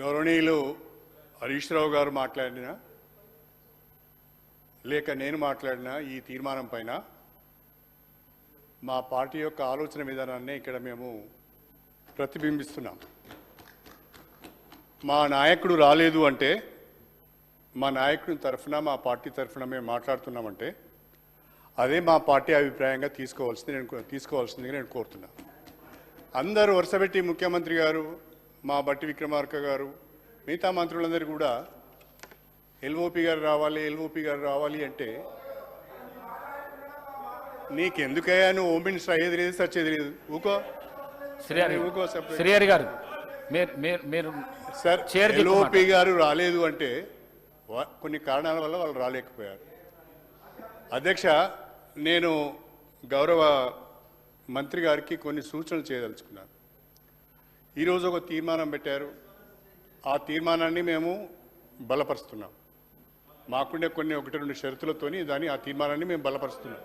గౌరవనీయులు హరీష్ రావు గారు మాట్లాడిన లేక నేను మాట్లాడిన ఈ తీర్మానం పైన మా పార్టీ యొక్క ఆలోచన విధానాన్ని ఇక్కడ మేము ప్రతిబింబిస్తున్నాం. మా నాయకుడు రాలేదు అంటే మా నాయకుడి తరఫున మా పార్టీ తరఫున మేము మాట్లాడుతున్నామంటే అదే మా పార్టీ అభిప్రాయంగా తీసుకోవాల్సింది నేను తీసుకోవాల్సిందిగా నేను కోరుతున్నాను. అందరూ వరుసపెట్టి ముఖ్యమంత్రి గారు మా బట్టి విక్రమార్క గారు మిగతా మంత్రులందరూ కూడా ఎల్ఓపి గారు రావాలి ఎల్ఓపి గారు రావాలి అంటే నీకెందుకయ్యా నువ్వు హోమ్ మినిస్టర్ అయ్యేది లేదు సచ్చేది లేదు ఊకో. శ్రీహరి గారు మీరు సార్ ఎల్ఓపి గారు రాలేదు అంటే కొన్ని కారణాల వల్ల వాళ్ళు రాలేకపోయారు. అధ్యక్ష నేను గౌరవ మంత్రి గారికి కొన్ని సూచనలు చేయదలుచుకున్నాను. ఈరోజు ఒక తీర్మానం పెట్టారు. ఆ తీర్మానాన్ని మేము బలపరుస్తున్నాం. మాకుండే కొన్ని ఒకటి రెండు షరతులతోని దాన్ని ఆ తీర్మానాన్ని మేము బలపరుస్తున్నాం.